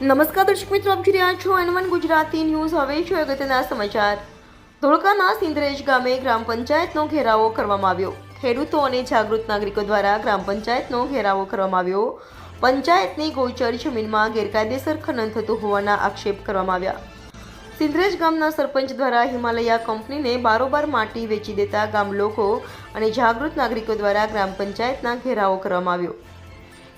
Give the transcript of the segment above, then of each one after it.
નમસ્કાર દર્શક મિત્રો, આપ જોઈ રહ્યા છો એન ગુજરાતી ન્યૂઝ. હવે છે અગત્યના સમાચાર. ધોળકાના સિંદરેજ ગામે ગ્રામ પંચાયતનો ઘેરાવો કરવામાં આવ્યો. ખેડૂતો અને જાગૃત નાગરિકો દ્વારા ગ્રામ પંચાયતનો ઘેરાવો કરવામાં આવ્યો. પંચાયતની ગોચર જમીનમાં ગેરકાયદેસર ખનન થતું હોવાના આક્ષેપ કરવામાં આવ્યા. સિંદરેજ ગામના સરપંચ દ્વારા હિમાલયા કંપનીને બારોબાર માટી વેચી દેતા ગામ લોકો અને જાગૃત નાગરિકો દ્વારા ગ્રામ પંચાયતના ઘેરાવો કરવામાં આવ્યો.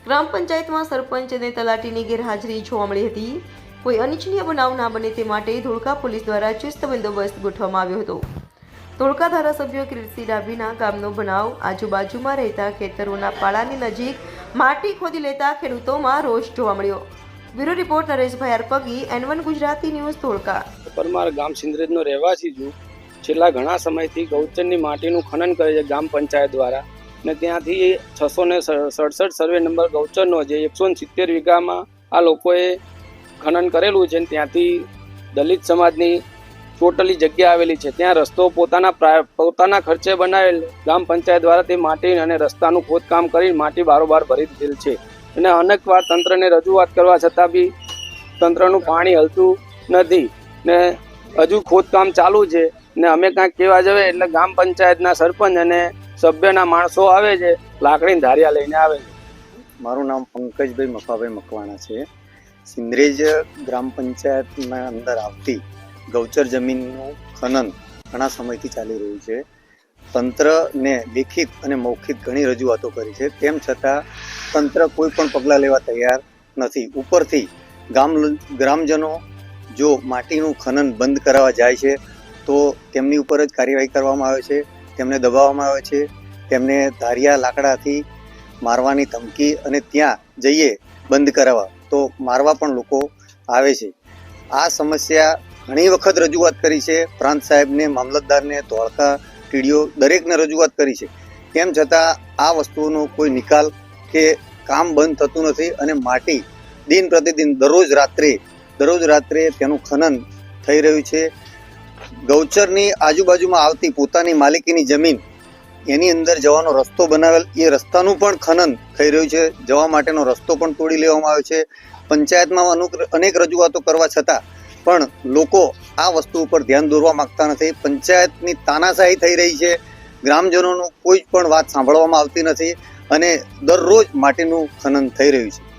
ગ્રામ પંચાયતમાં સરપંચ અને તલાટીની ગેરહાજરી જોવા મળી હતી. કોઈ અનિચ્છનીય બનાવ ના બને તે માટે ધોળકા પોલીસ દ્વારા ચુસ્ત બંદોબસ્ત ગોઠવવામાં આવ્યો હતો. ધોળકા ધારાસભ્ય કીર્તિ ડાભીના ગામનો બનાવ આજુબાજુમાં રહેતા ખેતરોના પાળાની નજીક માટી ખોદી લેતા ખેડૂતોમાં રોષ જોવા મળ્યો. Bureau report Nareshbhai અરપગી N one Gujarati news Dholka. Parmar ગામ સિંદ્રેજનો રહેવાસી છું. છેલ્લા ઘણા સમયથી ગૌચરની માટીનું ખનન કરે છે ગ્રામ પંચાયત દ્વારા. ને ત્યાંથી છસો ને સડસઠ સર્વે નંબર ગૌચરનો જે એકસો ને સિત્તેર વીઘામાં આ લોકોએ ખનન કરેલું છે ને ત્યાંથી દલિત સમાજની ટોટલી જગ્યા આવેલી છે. ત્યાં રસ્તો પોતાના પોતાના ખર્ચે બનાવેલ ગ્રામ પંચાયત દ્વારા તે માટી અને રસ્તાનું ખોદકામ કરી માટી બારોબાર ભરી દીધેલ છે. અને અનેક વાર તંત્રને રજૂઆત કરવા છતાં બી તંત્રનું પાણી હલતું નથી ને હજુ ખોદકામ ચાલુ છે. ને અમે કાંઈક કહેવા જઈએ એટલે ગ્રામ પંચાયતના સરપંચ અને સભ્યના માણસો આવે છે, લાકડીની ધારિયા લઈને આવે છે. મારું નામ પંકજભાઈ મફાભાઈ મકવાણા છે. સિંદ્રેજ ગ્રામ પંચાયતના અંદર આવતી ગૌચર જમીનનું ખનન ઘણા સમયથી ચાલી રહ્યું છે. તંત્રને લેખિત અને મૌખિક ઘણી રજૂઆતો કરી છે. તેમ છતાં તંત્ર કોઈ પણ પગલાં લેવા તૈયાર નથી. ઉપરથી ગામ ગ્રામજનો જો માટીનું ખનન બંધ કરાવવા જાય છે, તો તેમની ઉપર જ કાર્યવાહી કરવામાં આવે છે. તેમને દબાવવામાં આવે છે. તેમને ધારિયા લાકડાથી મારવાની ધમકી અને ત્યાં જઈએ બંધ કરાવવા. તો મારવા પણ લોકો આવે છે. આ સમસ્યા ઘણી વખત રજૂઆત કરી છે. પ્રાંત સાહેબને, મામલતદારને, ધોળકા ટીડીઓ દરેકને રજૂઆત કરી છે. તેમ છતાં આ વસ્તુનો કોઈ નિકાલ કે કામ બંધ થતું નથી અને માટી દિન પ્રતિદિન દરરોજ રાત્રે દરરોજ રાત્રે તેનું ખનન થઈ રહ્યું છે. ગૌચરની આજુબાજુમાં આવતી પોતાની માલિકીની જમીન એની અંદર જવાનો રસ્તો બનાવેલ, એ રસ્તાનું પણ ખનન થઈ રહ્યું છે. જવા માટેનો રસ્તો પણ તોડી લેવામાં આવ્યો છે. પંચાયતમાં અનુક- રજૂઆતો કરવા છતાં પણ લોકો આ વસ્તુ ઉપર ધ્યાન દોરવા માંગતા નથી. પંચાયતની તાનાશાહી થઈ રહી છે. ગ્રામજનોનું કોઈ પણ વાત સાંભળવામાં આવતી નથી અને દરરોજ માટીનું ખનન થઈ રહ્યું છે.